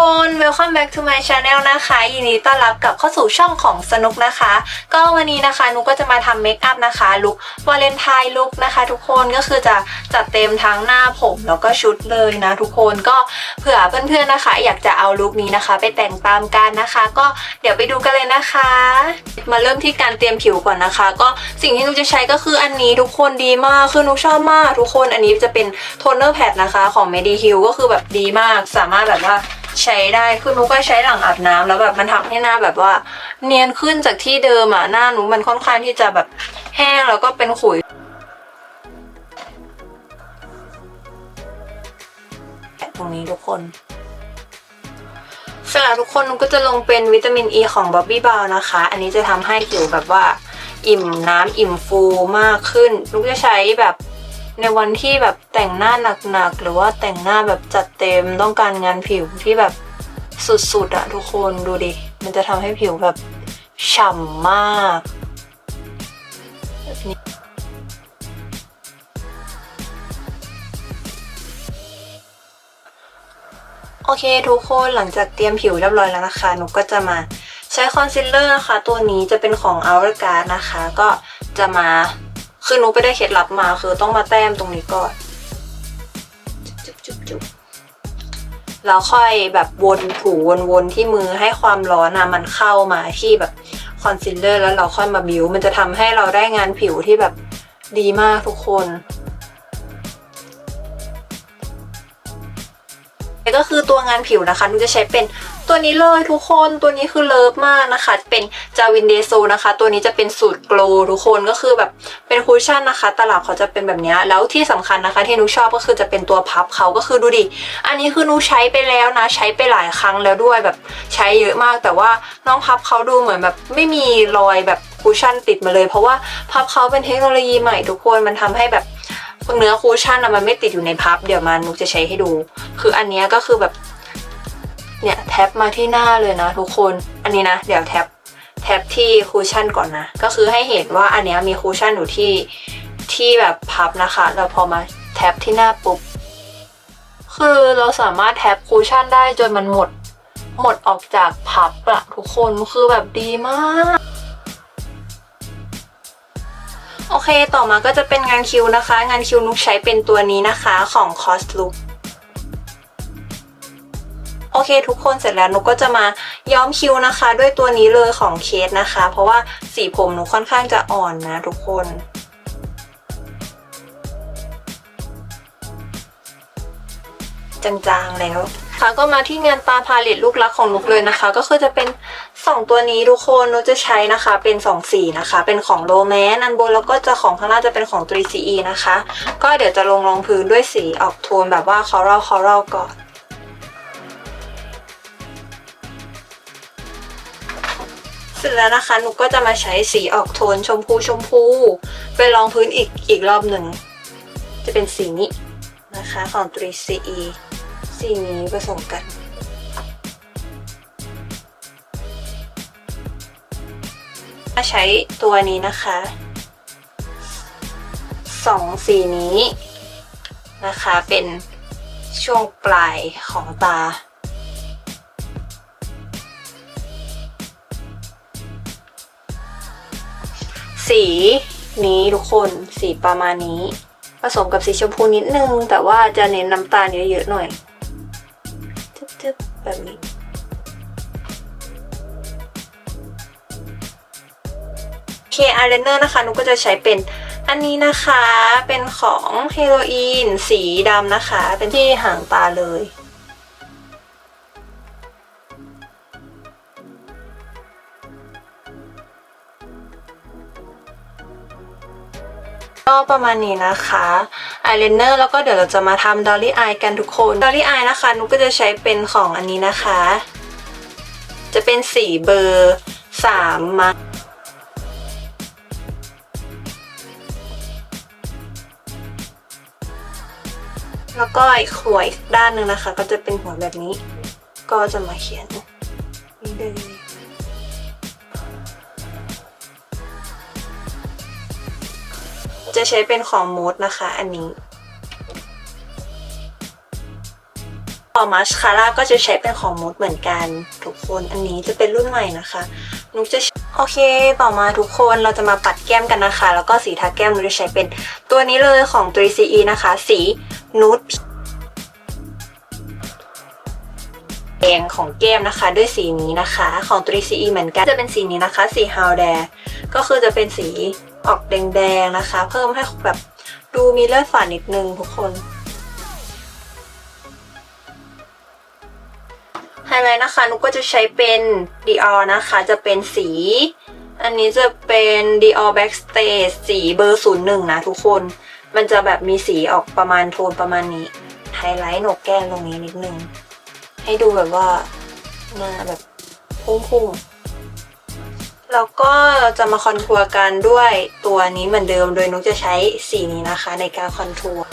welcome back to my channel นะคะ ยินดีต้อนรับกลับเข้าสู่ช่องของสนุกนะคะ ก็วันนี้นะคะนุกก็จะมาทำเมคอัพนะคะลุควาเลนไทน์ลุกนะคะทุกคนก็คือจะจัดเต็มทั้งหน้าผมแล้วก็ชุดเลยนะทุกคนก็เผื่อเพื่อนๆนะคะ อยากจะเอาลุคนี้นะคะ ไปแต่งตามกันนะคะ ก็เดี๋ยวไปดูกันเลยนะคะ มาเริ่มที่การเตรียมผิวก่อนนะคะ ก็สิ่งที่นุกจะใช้ก็คืออันนี้ทุกคนดีมากคือนุกชอบมากทุกคนอันนี้จะเป็นโทนเนอร์แพดนะคะของ Mediheal ก็คือแบบดีมากสามารถแบบว่า ใช้ได้คือนุกก็ใช้หลังอาบน้ำแล้วแบบมันทำให้หน้าแบบว่า เนียนขึ้นจากที่เดิมอะหน้านุมันค่อนข้างที่จะแบบแห้งแล้วก็เป็นขุยตรงนี้ทุกคนสร็จแล้วทุกคนนุกก็จะลงเป็นวิตามินอ e ีของบ๊อบบี้บาวนะคะ อันนี้จะทำให้ผิวแบบว่า อิ่มน้ำอิ่มฟูมากขึ้นนุกจะใช้แบบ ในวันที่แบบแต่งหน้าหนักๆหรือว่าแต่งหน้าแบบจัดเต็มต้องการงานผิวที่แบบสุดๆอะทุกคนดูดิ มันจะทำให้ผิวแบบฉ่ำมากนี้โอเคทุกคนหลังจากเตรียมผิวเรียบร้อยแล้วนะคะนุก็จะมาใช้คอนซีลเลอร์นะคะ ตัวนี้จะเป็นของ Hourglass นะคะ ก็จะมา คือนุไปได้เคล็ดลับมาคือต้องมาแต้มตรงนี้ก่อน จุ๊บจุ๊บจุ๊บแล้วค่อยแบบวนถูวนๆที่มือให้ความร้อนนะมันเข้ามาที่แบบคอนซีลเลอร์แล้วเราค่อยมาบิวมันจะทำให้เราได้งานผิวที่แบบดีมากทุกคนก็คือตัวงานผิวนะคะนุจะใช้เป็น ตัวนี้เลยทุกคนตัวนี้คือเลิฟมากนะคะ เป็นจาวินเดโซนะคะ ตัวนี้จะเป็นสูตรโกลทุกคนก็คือแบบเป็นคุชชั่นนะคะ ตลับเขาจะเป็นแบบนี้แล้วที่สำคัญนะคะ ที่นุชอบก็คือจะเป็นตัวพับเขาก็คือดูดิ อันนี้คือนุใช้ไปแล้วนะ ใช้ไปหลายครั้งแล้วด้วยแบบใช้เยอะมาก แต่ว่าน้องพับเขาดูเหมือนแบบไม่มีรอยแบบคุชชั่นติดมาเลย เพราะว่าพับเขาเป็นเทคโนโลยีใหม่ทุกคนมันทำให้แบบเนื้อคูชั่นอะมันไม่ติดอยู่ในพับ เดี๋ยวมานุกจะใช้ให้ดู คืออันนี้ก็คือแบบ เนี่ยแท็บมาที่หน้าเลยนะทุกคน อันนี้นะ เดี๋ยวแท็บแท็บที่คูชั่นก่อนนะ ก็คือให้เห็นว่าอันเนี้ยมีคูชั่นอยู่ที่ที่แบบพับนะคะแล้วพอมาแท็บที่หน้าปุ๊บ คือเราสามารถแท็บคูชั่นได้จนมันหมด หมดออกจากพับอะทุกคนคือแบบดีมากโอเค ต่อมาก็จะเป็นงานคิวนะคะ งานคิวนุกใช้เป็นตัวนี้นะคะของ Cost Look เคทุกคนเสร็จแล้วนุกก็จะมาย้อมคิวนะคะ ด้วยตัวนี้เลยของเคสนะคะ เพราะว่าสีผมนุกค่อนข้างจะอ่อนนะทุกคนจางๆแล้วค่ะก็มาที่งานตาพาเลตลูกรักของนุกเลยนะคะ ก็คือจะเป็น 2 ตัวนี้ทุกคนนุกจะใช้นะคะเป็น 2 สีนะคะ เป็นของโรแมนอันบนแล้วก็จะของข้างล่างจะเป็นของ 3CE นะคะ ก็เดี๋ยวจะลงรองพื้นด้วยสีออกโทนแบบว่าคอรัลคอรัลก่อน ร็จแล้วนะคะหนุกก็จะมาใช้สีออกโทนชมพูชมพู ไปรองพื้นอีกอีกรอบหนึ่ง จะเป็นสีนี้นะคะของ 3CE สีนี้ผสมกันมาใช้ตัวนี้นะคะสองสีนี้นะคะเป็นช่วงปลายของตา สีนี้ทุกคนสีประมาณนี้ ผสมกับสีชมพูนิดนึง แต่ว่าจะเน้นน้ำตาลเยอะๆหน่อยทึบๆแบบนี้เคอายไลเนอร์นะคะนุกก็จะใช้เป็นอันนี้นะคะเป็นของเฮโรอีนสีดำนะคะ เป็นที่หางตาเลย ก็ประมาณนี้นะคะอายไลเนอร์แล้วก็เดี๋ยวเราจะมาทำดอลลี่อายกันทุกคนดอลลี่อายนะคะนุกก็จะใช้เป็นของอันนี้นะคะ จะเป็นสีเบอร์สามมาแล้วก็อีกหัวอีกด้านหนึ่งนะคะ ก็จะเป็นหัวแบบนี้ ก็จะมาเขียนนี่เลย จะใช้เป็นของมูดนะคะ อันนี้ต่อมาสคาร่าก็จะใช้เป็นของมดเหมือนกัน ทุกคนอันนี้จะเป็นรุ่นใหม่นะคะนุกจะโอเค ต่อมาทุกคนเราจะมาปัดแก้มกันนะคะ แล้วก็สีทาแก้มนุกจะใช้เป็นตัวนี้เลยของ 3CE นะคะ สีนูดแดงของแก้มนะคะ ด้วยสีนี้นะคะ ของ 3CE เหมือนกันจะเป็นสีนี้นะคะ สี How Dare ก็คือจะเป็นสี ออกแดงๆนะคะ เพิ่มให้แบบดูมีเลือดฝาดนิดนึงทุกคนไฮไลท์นะคะนุกก็จะใช้เป็น Dior นะคะ จะเป็นสี อันนี้จะเป็น Dior Backstage สีเบอร์ 01 นะทุกคน มันจะแบบมีสีออกประมาณโทนประมาณนี้ ไฮไลท์หนกแก้มตรงนี้นิดนึง ให้ดูแบบว่าหน้าแบบพุ่งๆ แล้วก็จะมาคอนทัวร์กันด้วยตัวนี้เหมือนเดิม โดยนุกจะใช้สีนี้นะคะในการคอนทัวร์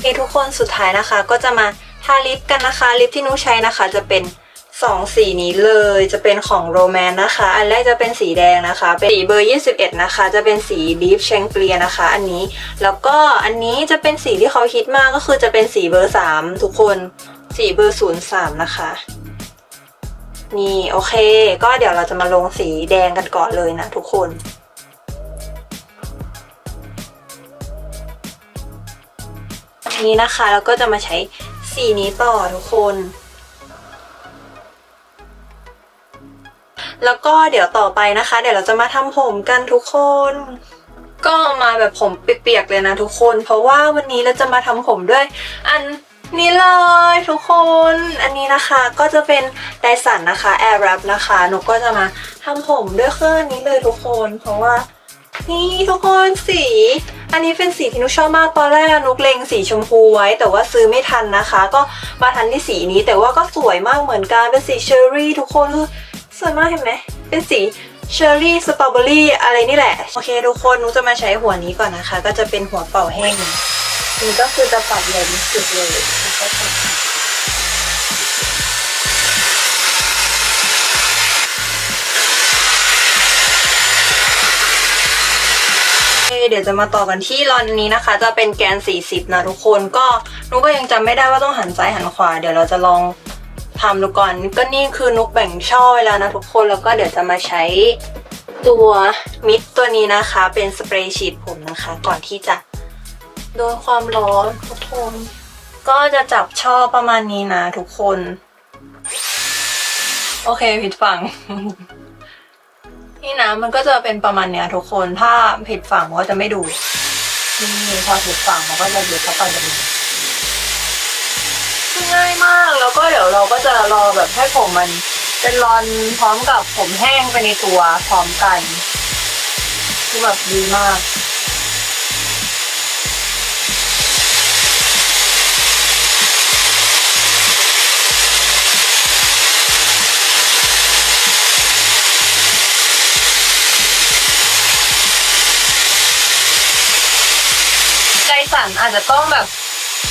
โอทุกคนสุดท้ายนะคะ ก็จะมาทาลิปกันนะคะ ลิปที่นุ้ใช้นะคะจะเป็น 2สีนี้เลยจะเป็นของโรแมนนะคะ อันแรกจะเป็นสีแดงนะคะ เป็นสีเบอร์ 21 นะคะ จะเป็นสีดีฟเชงเกลียนะคะ อันนี้ แล้วก็อันนี้จะเป็นสีที่เขาคิดมากก็คือจะเป็นสีเบอร์ 3 ทุกคน สีเบอร์ 03 นะคะ นี่โอเค ก็เดี๋ยวเราจะมาลงสีแดงกันก่อนเลยนะทุกคนนี้นะคะแล้วก็จะมาใช้สีนี้ต่อทุกคน แล้วก็เดี๋ยวต่อไปนะคะ เดี๋ยวเราจะมาทำผมกันทุกคน ก็มาแบบผมเปียกๆเลยนะทุกคน เพราะว่าวันนี้เราจะมาทำผมด้วย อันนี้เลยทุกคน อันนี้นะคะก็จะเป็นไดสันนะคะ Air Wrap นะคะหนูก็จะมาทำผมด้วยเครื่องนี้เลยทุกคน เพราะว่า นี่ทุกคนสี อันนี้เป็นสีที่นุกชอบมากตอนแรกนุกเลงสีชมพูไว้ แต่ว่าซื้อไม่ทันนะคะ ก็มาทันที่สีนี้แต่ว่าก็สวยมากเหมือนกันเป็นสีเชอร์รี่ทุกคนคือ สวยมากเห็นไหม เป็นสีเชอร์รี่สตรอเบอรี่อะไรนี่แหละ โอเคทุกคนนุกจะมาใช้หัวนี้ก่อนนะคะ ก็จะเป็นหัวเป่าแห้งนี่ก็คือจะปัดใหญ่ที่สุดเลยแล้วก็ปัดเดี๋ยวจะมาต่อกันที่รอนนี้นะคะ จะเป็นแกน 40 นะทุกคนก็นุกก็ยังจำไม่ได้ว่าต้องหันซ้ายหันขวา เดี๋ยวเราจะลอง ทำดูก่อนก็นี่คือนุกแบ่งช่อไว้แล้วนะทุกคนแล้วก็เดี๋ยวจะมาใช้ตัวมิดตัวนี้นะคะ เป็นสเปรย์ฉีดผมนะคะ ก่อนที่จะโดนความร้อนทุกคนก็จะจับช่อประมาณนี้นะทุกคน โอเคผิดฝั่ง นี่นะมันก็จะเป็นประมาณเนี้ยทุกคนถ้าผิดฝั่งก็จะไม่ดูนี่พอผิดฝั่งมันก็จะดูเข้าไปแบบนี้ ง่ายมาก แล้วก็เดี๋ยวเราก็จะรอแบบให้ผมมันเป็นรอนพร้อมกับผมแห้งไปในตัวพร้อมกันคือแบบดีมากสั่นอาจจะต้องแบบ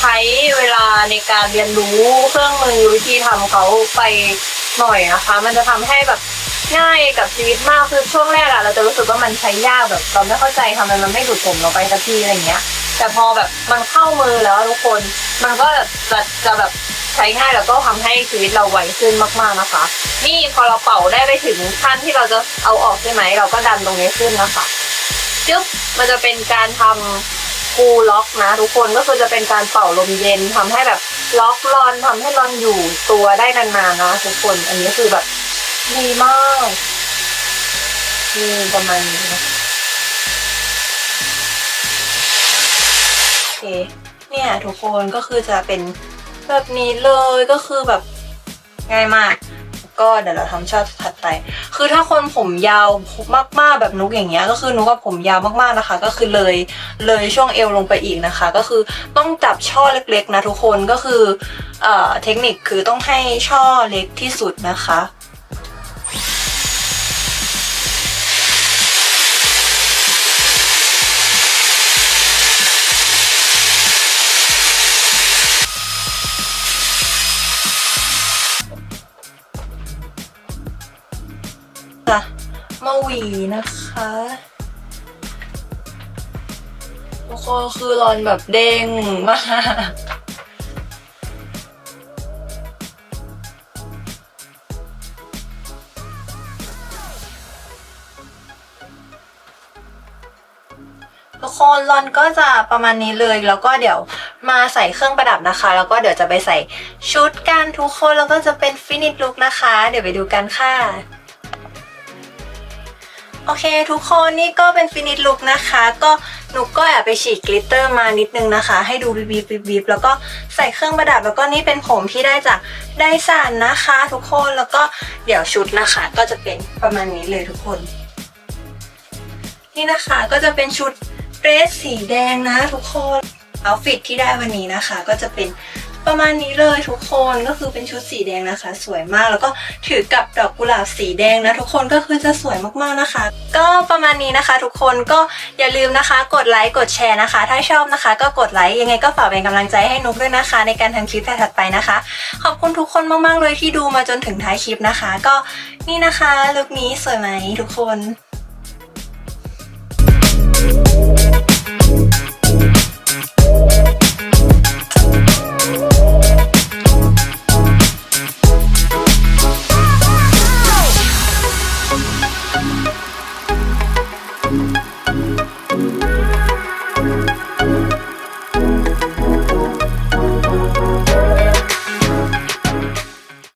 ใช้เวลาในการเรียนรู้เครื่องมือวิธีทำเขาไปหน่อยนะคะ มันจะทำให้แบบง่ายกับชีวิตมากคือช่วงแรกอะเราจะรู้สึกว่ามันใช้ยากแบบเราไม่เข้าใจทำไมมันไม่ดูดผมเราไปสักทีอะไรเงี้ย แต่พอแบบมันเข้ามือแล้วทุกคนมันก็จะจะแบบใช้ง่ายแล้วก็ทำให้ชีวิตเราไวขึ้นมากๆนะคะ นี่พอเราเป่าได้ไปถึงขั้นที่เราจะเอาออกใช่ไหมเราก็ดันตรงนี้ขึ้นนะคะจึ๊บมันจะเป็นการทำ คูลล็อกนะ ทุกคนก็คือจะเป็นการเป่าลมเย็นทำให้แบบล็อกรอนทำให้รอนอยู่ตัวได้นานๆนะทุกคนอันนี้คือแบบดีมากนี่ประมาณนี้นะโอเคเนี่ย ทุกคนก็คือจะเป็นแบบนี้เลยก็คือแบบง่ายมาก ก็เดี๋ยวเราทำช่อถัดไป คือถ้าคนผมยาวมากๆแบบนุกอย่างเงี้ยก็คือนุกกับผมยาวมากๆนะคะ ก็คือเลยเลยช่วงเอวลงไปอีกนะคะ ก็คือต้องจับช่อเล็กๆนะทุกคนก็คือเอ่อเทคนิคคือต้องให้ช่อเล็กที่สุดนะคะ มาหวีนะคะทุกคนคือรอนแบบเด้งมากทุกคนรอนก็จะประมาณนี้เลยแล้วก็เดี๋ยวมาใส่เครื่องประดับนะคะ แล้วก็เดี๋ยวจะไปใส่ชุดกันทุกคนแล้วก็จะเป็นฟินิชลุกนะคะ เดี๋ยวไปดูกันค่ะ โอเคทุกคนนี่ก็เป็นฟินิชลุกนะคะ ก็หนูก็แอบไปฉีดกลิตเตอร์มานิดนึงนะคะ ให้ดูบีบบีบบีบแล้วก็ใส่เครื่องประดับแล้วก็นี่เป็นผมที่ได้จากไดสันนะคะ ทุกคนแล้วก็เดี๋ยวชุดนะคะ ก็จะเป็นประมาณนี้เลยทุกคน นี่นะคะก็จะเป็นชุดเดรสสีแดงนะทุกคนเอาฟิตที่ได้วันนี้นะคะ ก็จะเป็น ประมาณนี้เลยทุกคนก็คือเป็นชุดสีแดงนะคะ สวยมากแล้วก็ถือกับดอกกุหลาบสีแดงนะทุกคนก็คือจะสวยมากๆนะคะ ก็ประมาณนี้นะคะ ทุกคนก็อย่าลืมนะคะ กดไลค์กดแชร์นะคะ ถ้าชอบนะคะ ก็กดไลค์ยังไงก็ฝากเป็นกำลังใจให้นุกด้วยนะคะ ในการทำคลิปถัดไปนะคะ ขอบคุณทุกคนมากๆเลยที่ดูมาจนถึงท้ายคลิปนะคะ ก็นี่นะคะลุคนี้สวยไหมทุกคน Thank